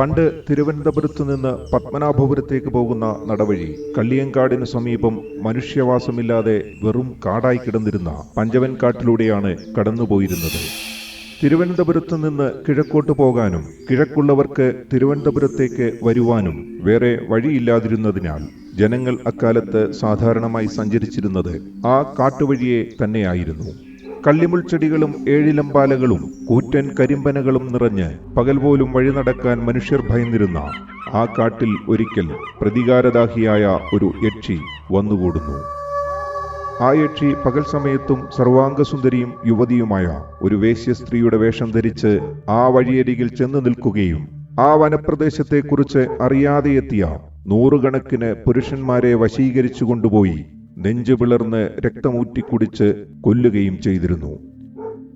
പണ്ട് തിരുവനന്തപുരത്തു നിന്ന് പത്മനാഭപുരത്തേക്ക് പോകുന്ന നടവഴി കള്ളിയങ്കാടിനു സമീപം മനുഷ്യവാസമില്ലാതെ വെറും കാടായി കിടന്നിരുന്ന പഞ്ചവൻകാട്ടിലൂടെയാണ് കടന്നുപോയിരുന്നത്. തിരുവനന്തപുരത്തു നിന്ന് കിഴക്കോട്ട് പോകാനും കിഴക്കുള്ളവർക്ക് തിരുവനന്തപുരത്തേക്ക് വരുവാനും വേറെ വഴിയില്ലാതിരുന്നതിനാൽ ജനങ്ങൾ അക്കാലത്ത് സാധാരണമായി സഞ്ചരിച്ചിരുന്നത് ആ കാട്ടുവഴിയെ തന്നെയായിരുന്നു. കള്ളിമുൾ ചെടികളും ഏഴിലമ്പാലകളും കൂറ്റൻ കരിമ്പനകളും നിറഞ്ഞ് പകൽ പോലും വഴി നടക്കാൻ മനുഷ്യർ ഭയന്നിരുന്ന ആ കാട്ടിൽ ഒരിക്കൽ പ്രതികാരദാഹിയായ ഒരു യക്ഷി വന്നുകൂടുന്നു. ആ യക്ഷി പകൽ സമയത്തും സർവാംഗസുന്ദരിയും യുവതിയുമായ ഒരു വേശ്യ സ്ത്രീയുടെ വേഷം ധരിച്ച് ആ വഴിയരികിൽ ചെന്ന് നിൽക്കുകയും ആ വനപ്രദേശത്തെക്കുറിച്ച് അറിയാതെ എത്തിയ നൂറുകണക്കിന് പുരുഷന്മാരെ വശീകരിച്ചു കൊണ്ടുപോയി നെഞ്ചു പിളർന്ന് രക്തമൂറ്റിക്കുടിച്ച് കൊല്ലുകയും ചെയ്തിരുന്നു.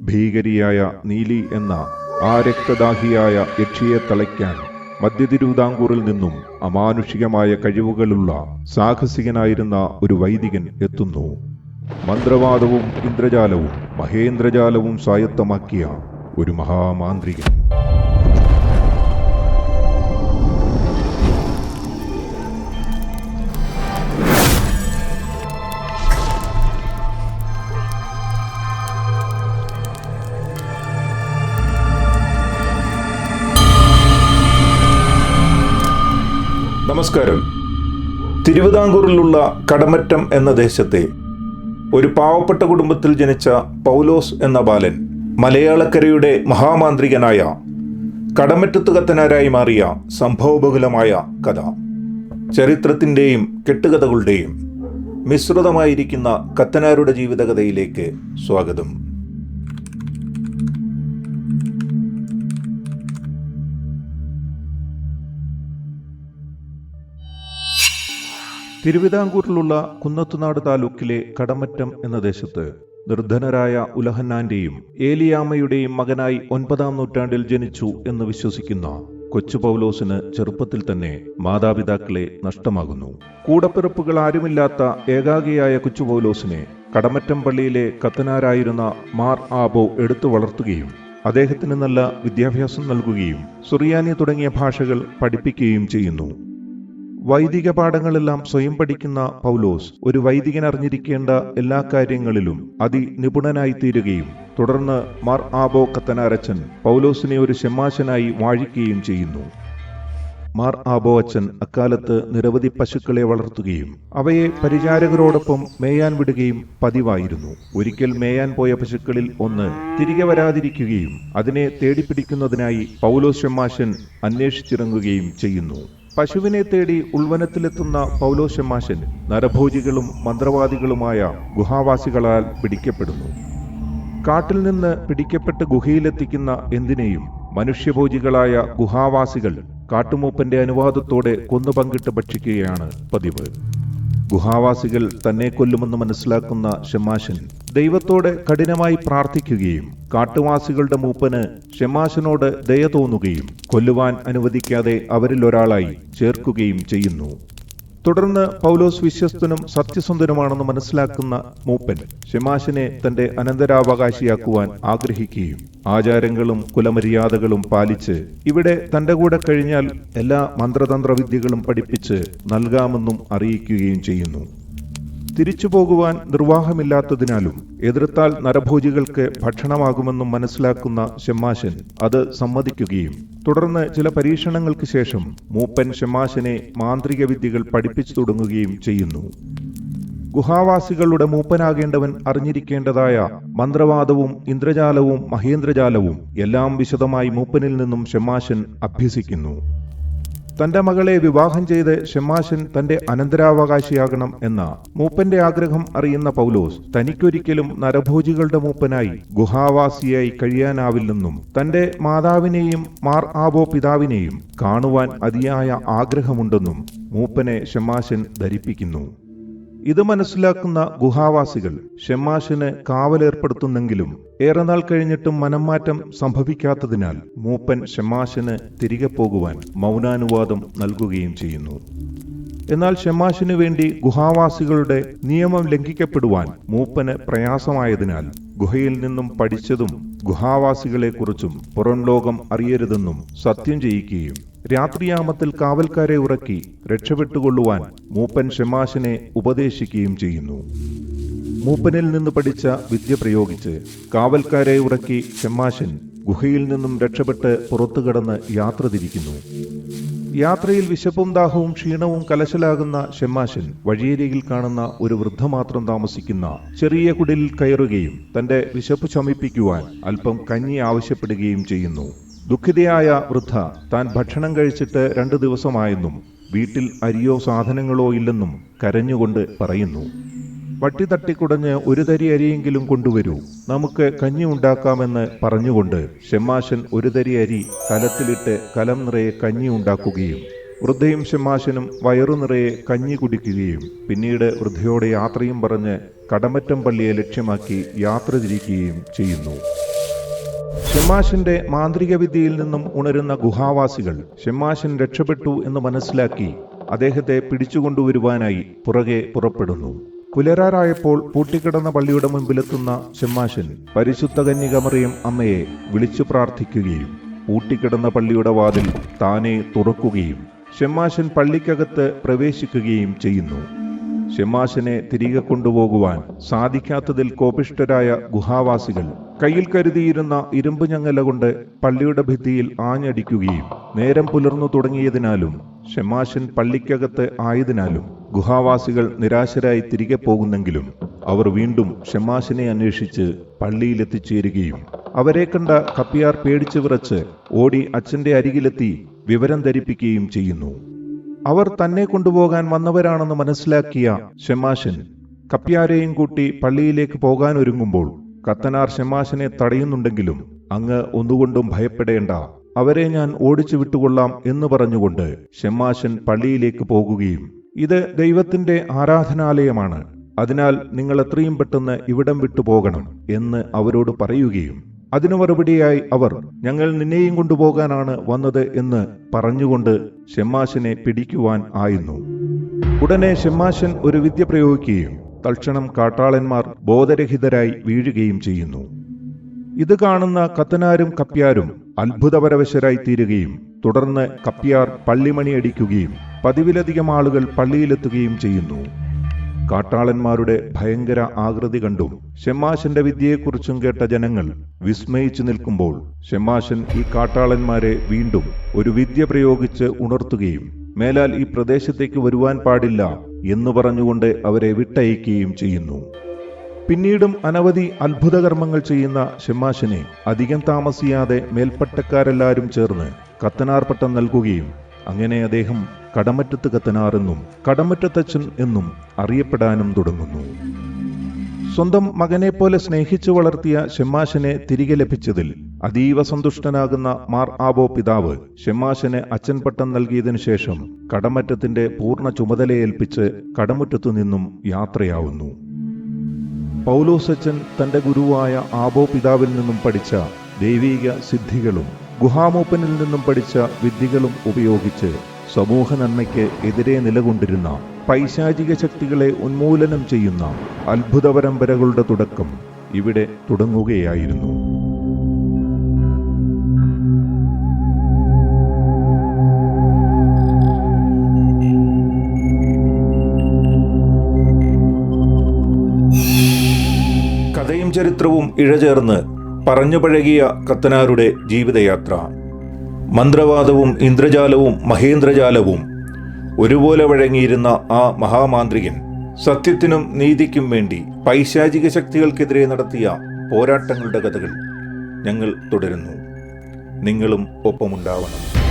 ഭീകരിയായ നീലി എന്ന ആ രക്തദാഹിയായ യക്ഷിയെ തളയ്ക്കാൻ മധ്യ തിരുവിതാംകൂറിൽ നിന്നും അമാനുഷികമായ കഴിവുകളുള്ള സാഹസികനായിരുന്ന ഒരു വൈദികൻ എത്തുന്നു. മന്ത്രവാദവും ഇന്ദ്രജാലവും മഹേന്ദ്രജാലവും സ്വായത്തമാക്കിയ ഒരു മഹാമാന്ത്രികൻ. നമസ്കാരം. തിരുവിതാംകൂറിലുള്ള കടമറ്റം എന്ന ദേശത്തെ ഒരു പാവപ്പെട്ട കുടുംബത്തിൽ ജനിച്ച പൗലോസ് എന്ന ബാലൻ മലയാളക്കരയുടെ മഹാമാന്ത്രികനായ കടമറ്റത്ത് കത്തനാരായി മാറിയ സംഭവബഹുലമായ കഥ. ചരിത്രത്തിന്റെയും കെട്ടുകഥകളുടെയും മിശ്രിതമായിരിക്കുന്ന കത്തനാരുടെ ജീവിതകഥയിലേക്ക് സ്വാഗതം. തിരുവിതാംകൂറിലുള്ള കുന്നത്തുനാട് താലൂക്കിലെ കടമറ്റം എന്ന ദേശത്ത് നിർധനരായ ഉലഹന്നാന്റെയും ഏലിയാമ്മയുടെയും മകനായി ഒൻപതാം നൂറ്റാണ്ടിൽ ജനിച്ചു എന്ന് വിശ്വസിക്കുന്ന കൊച്ചു പൗലോസിന് ചെറുപ്പത്തിൽ തന്നെ മാതാപിതാക്കളെ നഷ്ടമാകുന്നു. കൂടപ്പിറപ്പുകൾ ആരുമില്ലാത്ത ഏകാഗിയായ കൊച്ചു പൗലോസിനെ കടമറ്റം പള്ളിയിലെ കത്തനാരായിരുന്ന മാർ ആബോ എടുത്തു വളർത്തുകയും അദ്ദേഹത്തിന് നല്ല വിദ്യാഭ്യാസം നൽകുകയും സുറിയാനി തുടങ്ങിയ ഭാഷകൾ പഠിപ്പിക്കുകയും ചെയ്യുന്നു. വൈദിക പാഠങ്ങളെല്ലാം സ്വയം പഠിക്കുന്ന പൗലോസ് ഒരു വൈദികൻ അറിഞ്ഞിരിക്കേണ്ട എല്ലാ കാര്യങ്ങളിലും അതി നിപുണനായി തീരുകയും തുടർന്ന് മാർ ആബോ കത്തനാരച്ചൻ പൗലോസിനെ ഒരു ഷെമാശനായി വാഴിക്കുകയും ചെയ്യുന്നു. മാർ ആബോ അച്ഛൻ അക്കാലത്ത് നിരവധി പശുക്കളെ വളർത്തുകയും അവയെ പരിചാരകരോടൊപ്പം മേയാൻ വിടുകയും പതിവായിരുന്നു. ഒരിക്കൽ മേയാൻ പോയ പശുക്കളിൽ ഒന്ന് തിരികെ വരാതിരിക്കുകയും അതിനെ തേടിപ്പിടിക്കുന്നതിനായി പൗലോസ് ഷെമാശൻ അന്വേഷിച്ചിറങ്ങുകയും ചെയ്യുന്നു. പശുവിനെ തേടി ഉൾവനത്തിലെത്തുന്ന പൗലോശമാശൻ നരഭോജികളും മന്ത്രവാദികളുമായ ഗുഹാവാസികളാൽ പിടിക്കപ്പെടുന്നു. കാട്ടിൽ നിന്ന് പിടിക്കപ്പെട്ട് ഗുഹയിലെത്തിക്കുന്ന എന്തിനേയും മനുഷ്യഭോജികളായ ഗുഹാവാസികൾ കാട്ടുമൂപ്പന്റെ അനുവാദത്തോടെ കൊന്നു പങ്കിട്ട് ഭക്ഷിക്കുകയാണ് പതിവ്. ഗുഹാവാസികൾ തന്നെ കൊല്ലുമെന്ന് മനസ്സിലാക്കുന്ന ഷെമാശൻ ദൈവത്തോട് കഠിനമായി പ്രാർത്ഥിക്കുകയും കാട്ടുവാസികളുടെ മൂപ്പന് ഷെമാശനോട് ദയ തോന്നുകയും കൊല്ലുവാൻ അനുവദിക്കാതെ അവരിൽ ഒരാളായി ചേർക്കുകയും ചെയ്യുന്നു. തുടർന്ന് പൗലോസ് വിശ്വസ്തനും സത്യസന്ധനുമാണെന്ന് മനസ്സിലാക്കുന്ന മൂപ്പൻ ഷെമാശിനെ തന്റെ അനന്തരാവകാശിയാക്കുവാൻ ആഗ്രഹിക്കുകയും ആചാരങ്ങളും കുലമര്യാദകളും പാലിച്ച് ഇവിടെ തന്റെ കൂടെ കഴിഞ്ഞാൽ എല്ലാ മന്ത്രതന്ത്ര വിദ്യകളും പഠിപ്പിച്ച് നൽകാമെന്നും അറിയിക്കുകയും ചെയ്യുന്നു. തിരിച്ചു പോകുവാൻ നിർവാഹമില്ലാത്തതിനാലും എതിർത്താൽ നരഭോജികൾക്ക് ഭക്ഷണമാകുമെന്നും മനസ്സിലാക്കുന്ന ഷെമാശൻ അത് സമ്മതിക്കുകയും. തുടർന്ന് ചില പരീക്ഷണങ്ങൾക്ക് ശേഷം മൂപ്പൻ ഷെമാശനെ മാന്ത്രിക വിദ്യകൾ പഠിപ്പിച്ചു തുടങ്ങുകയും ചെയ്യുന്നു. ഗുഹാവാസികളുടെ മൂപ്പനാകേണ്ടവൻ അറിഞ്ഞിരിക്കേണ്ടതായ മന്ത്രവാദവും ഇന്ദ്രജാലവും മഹേന്ദ്രജാലവും എല്ലാം വിശദമായി മൂപ്പനിൽ നിന്നും ഷെമാശൻ അഭ്യസിക്കുന്നു. തന്റെ മകളെ വിവാഹം ചെയ്ത് ഷെമാശൻ തന്റെ അനന്തരാവകാശിയാകണം എന്ന മൂപ്പന്റെ ആഗ്രഹം അറിയുന്ന പൗലോസ് തനിക്കൊരിക്കലും നരഭോജികളുടെ മൂപ്പനായി ഗുഹാവാസിയായി കഴിയാനാവില്ലെന്നും തന്റെ മാതാവിനെയും മാർ ആബോ പിതാവിനെയും കാണുവാൻ അതിയായ ആഗ്രഹമുണ്ടെന്നും മൂപ്പനെ ഷെമാശൻ ധരിപ്പിക്കുന്നു. ഇത് മനസ്സിലാക്കുന്ന ഗുഹാവാസികൾ ഷെമാഷിന് കാവലേർപ്പെടുത്തുന്നെങ്കിലും ഏറെ നാൾ കഴിഞ്ഞിട്ടും മനംമാറ്റം സംഭവിക്കാത്തതിനാൽ മൂപ്പൻ ഷെമാഷിന് തിരികെ പോകുവാൻ മൗനാനുവാദം നൽകുകയും ചെയ്യുന്നു. എന്നാൽ ഷെമാഷിനു വേണ്ടി ഗുഹാവാസികളുടെ നിയമം ലംഘിക്കപ്പെടുവാൻ മൂപ്പന് പ്രയാസമായതിനാൽ ഗുഹയിൽ നിന്നും പഠിച്ചതും ഗുഹാവാസികളെക്കുറിച്ചും പുറം ലോകം അറിയരുതെന്നും സത്യം ചെയ്യിക്കുകയും രാത്രിയാമത്തിൽ കാവൽക്കാരെ ഉറക്കി രക്ഷപ്പെട്ടുകൊള്ളുവാൻ മൂപ്പൻ ഷെമാശിനെ ഉപദേശിക്കുകയും ചെയ്യുന്നു. മൂപ്പനിൽ നിന്ന് പഠിച്ച വിദ്യ പ്രയോഗിച്ച് കാവൽക്കാരെ ഉറക്കി ഷെമാശൻ ഗുഹയിൽ നിന്നും രക്ഷപ്പെട്ട് പുറത്തു കടന്ന് യാത്ര തിരിക്കുന്നു. യാത്രയിൽ വിശപ്പും ദാഹവും ക്ഷീണവും കലശലാകുന്ന ഷെമാശൻ വഴിയരികിൽ കാണുന്ന ഒരു വൃദ്ധ മാത്രം താമസിക്കുന്ന ചെറിയ കുടിലിൽ കയറുകയും തന്റെ വിശപ്പ് ശമിപ്പിക്കുവാൻ അല്പം കഞ്ഞി ആവശ്യപ്പെടുകയും ചെയ്യുന്നു. ദുഃഖിതയായ വൃദ്ധ താൻ ഭക്ഷണം കഴിച്ചിട്ട് രണ്ടു ദിവസമായെന്നും വീട്ടിൽ അരിയോ സാധനങ്ങളോ ഇല്ലെന്നും കരഞ്ഞുകൊണ്ട് പറയുന്നു. വട്ടി തട്ടിക്കുടഞ്ഞ് ഒരു തരി അരിയെങ്കിലും കൊണ്ടുവരൂ. നമുക്ക് കഞ്ഞി ഉണ്ടാക്കാമെന്ന് പറഞ്ഞുകൊണ്ട് ഷെമ്മാശൻ ഒരു തരി അരി കലത്തിലിട്ട് കലം നിറയെ കഞ്ഞി ഉണ്ടാക്കുകയും വൃദ്ധയും ഷെമ്മാശനും വയറു നിറയെ കഞ്ഞി കുടിക്കുകയും പിന്നീട് വൃദ്ധയോടെ യാത്രയും പറഞ്ഞ് കടമറ്റം പള്ളിയെ ലക്ഷ്യമാക്കി യാത്ര തിരിക്കുകയും ചെയ്യുന്നു. ഷെമാഷിന്റെ മാന്ത്രിക വിദ്യയിൽ നിന്നും ഉണരുന്ന ഗുഹാവാസികൾ ഷെമാഷൻ രക്ഷപ്പെട്ടു എന്ന് മനസ്സിലാക്കി അദ്ദേഹത്തെ പിടിച്ചുകൊണ്ടുവരുവാനായി പുറകെ പുറപ്പെടുന്നു. പുലരാറായപ്പോൾ പൂട്ടിക്കിടന്ന പള്ളിയുടെ മുൻപിലെത്തുന്ന ഷെമാഷൻ പരിശുദ്ധ കന്യകമറിയം അമ്മയെ വിളിച്ചു പ്രാർത്ഥിക്കുകയും പൂട്ടിക്കിടന്ന പള്ളിയുടെ വാതിൽ താനെ തുറക്കുകയും ഷെമാഷൻ പള്ളിക്കകത്ത് പ്രവേശിക്കുകയും ചെയ്യുന്നു. ഷെമാശനെ തിരികെ കൊണ്ടുപോകുവാൻ സാധിക്കാത്തതിൽ കോപിഷ്ഠരായ ഗുഹാവാസികൾ കയ്യിൽ കരുതിയിരുന്ന ഇരുമ്പ് ഞങ്ങല കൊണ്ട് പള്ളിയുടെ ഭിത്തിയിൽ ആഞ്ഞടിക്കുകയും നേരം പുലർന്നു തുടങ്ങിയതിനാലും ഷെമാശൻ പള്ളിക്കകത്ത് ആയതിനാലും ഗുഹാവാസികൾ നിരാശരായി തിരികെ പോകുന്നെങ്കിലും അവർ വീണ്ടും ഷെമാശിനെ അന്വേഷിച്ച് പള്ളിയിലെത്തിച്ചേരുകയും അവരെ കണ്ട കപ്പിയാർ പേടിച്ചു വിറച്ച് ഓടി അച്ഛന്റെ അരികിലെത്തി വിവരം ധരിപ്പിക്കുകയും ചെയ്യുന്നു. അവർ തന്നെ കൊണ്ടുപോകാൻ വന്നവരാണെന്ന് മനസ്സിലാക്കിയ ഷെമാശൻ കപ്പ്യാരെയും കൂട്ടി പള്ളിയിലേക്ക് പോകാൻ ഒരുങ്ങുമ്പോൾ കത്തനാർ ഷെമാശനെ തടയുന്നുണ്ടെങ്കിലും അങ്ങ് ഒന്നുകൊണ്ടും ഭയപ്പെടേണ്ട. അവരെ ഞാൻ ഓടിച്ചു വിട്ടുകൊള്ളാം എന്ന് പറഞ്ഞുകൊണ്ട് ഷെമാശൻ പള്ളിയിലേക്ക് പോകുകയും ഇത് ദൈവത്തിന്റെ ആരാധനാലയമാണ് അതിനാൽ നിങ്ങൾ എത്രയും പെട്ടെന്ന് ഇവിടം വിട്ടു പോകണം എന്ന് അവരോട് പറയുകയും അതിനു മറുപടിയായി അവർ ഞങ്ങൾ നിന്നെയും കൊണ്ടുപോകാനാണ് വന്നത് എന്ന് പറഞ്ഞുകൊണ്ട് ഷെമ്മാശനെ പിടിക്കുവാൻ ആയിരുന്നു ഉടനെ ഷെമ്മാശൻ ഒരു വിദ്യ പ്രയോഗിക്കുകയും തൽക്ഷണം കാട്ടാളന്മാർ ബോധരഹിതരായി വീഴുകയും ചെയ്യുന്നു. ഇത് കാണുന്ന കത്തനാരും കപ്യാരും അത്ഭുതപരവശരായി തീരുകയും തുടർന്ന് കപ്യാർ പള്ളിമണി അടിക്കുകയും പതിവിലധികം ആളുകൾ പള്ളിയിലെത്തുകയും ചെയ്യുന്നു. കാട്ടാളന്മാരുടെ ഭയങ്കര ആകൃതി കണ്ടും ഷെമാശന്റെ വിദ്യയെക്കുറിച്ചും കേട്ട ജനങ്ങൾ വിസ്മയിച്ചു നിൽക്കുമ്പോൾ ഷെമാശൻ ഈ കാട്ടാളന്മാരെ വീണ്ടും ഒരു വിദ്യ പ്രയോഗിച്ച് ഉണർത്തുകയും മേലാൽ ഈ പ്രദേശത്തേക്ക് വരുവാൻ പാടില്ല എന്ന് പറഞ്ഞുകൊണ്ട് അവരെ വിട്ടയക്കുകയും ചെയ്യുന്നു. പിന്നീടും അനവധി അത്ഭുതകർമ്മങ്ങൾ ചെയ്യുന്ന ഷെമാശനെ അധികം താമസിയാതെ മേൽപ്പട്ടക്കാരെല്ലാവരും ചേർന്ന് കത്തനാർ പട്ടം നൽകുകയും അങ്ങനെ അദ്ദേഹം കടമറ്റത്ത് കത്തനാർ എന്നും കടമറ്റത്തച്ഛൻ എന്നും അറിയപ്പെടാനും തുടങ്ങുന്നു. സ്വന്തം മകനെ പോലെ സ്നേഹിച്ചു വളർത്തിയ ഷെമ്മാശനെ തിരികെ ലഭിച്ചതിൽ അതീവ സന്തുഷ്ടനാകുന്ന മാർ ആബോ പിതാവ് ഷെമ്മാശന് അച്ഛൻ പട്ടം നൽകിയതിനു ശേഷം കടമറ്റത്തിന്റെ പൂർണ ചുമതലയേൽപ്പിച്ച് കടമുറ്റത്തു നിന്നും യാത്രയാവുന്നു. പൗലോസച്ചൻ തന്റെ ഗുരുവായ ആബോ പിതാവിൽ നിന്നും പഠിച്ച ദൈവീക സിദ്ധികളും ഗുഹാമൂപ്പനിൽ നിന്നും പഠിച്ച വിദ്യകളും ഉപയോഗിച്ച് സമൂഹ നന്മയ്ക്ക് എതിരെ നിലകൊണ്ടിരുന്ന പൈശാചിക ശക്തികളെ ഉന്മൂലനം ചെയ്യുന്ന അത്ഭുത പരമ്പരകളുടെ തുടക്കം ഇവിടെ തുടങ്ങുകയായിരുന്നു. കഥയും ചരിത്രവും ഇഴചേർന്ന് പറഞ്ഞു പഴകിയ കത്തനാരുടെ ജീവിതയാത്ര. മന്ത്രവാദവും ഇന്ദ്രജാലവും മഹേന്ദ്രജാലവും. ഒരുപോലെ വഴങ്ങിയിരുന്ന ആ മഹാമാന്ത്രികൻ സത്യത്തിനും നീതിക്കും വേണ്ടി പൈശാചിക ശക്തികൾക്കെതിരെ നടത്തിയ പോരാട്ടങ്ങളുടെ കഥകൾ ഞങ്ങൾ തുടരുന്നു. നിങ്ങളും ഒപ്പമുണ്ടാവണം.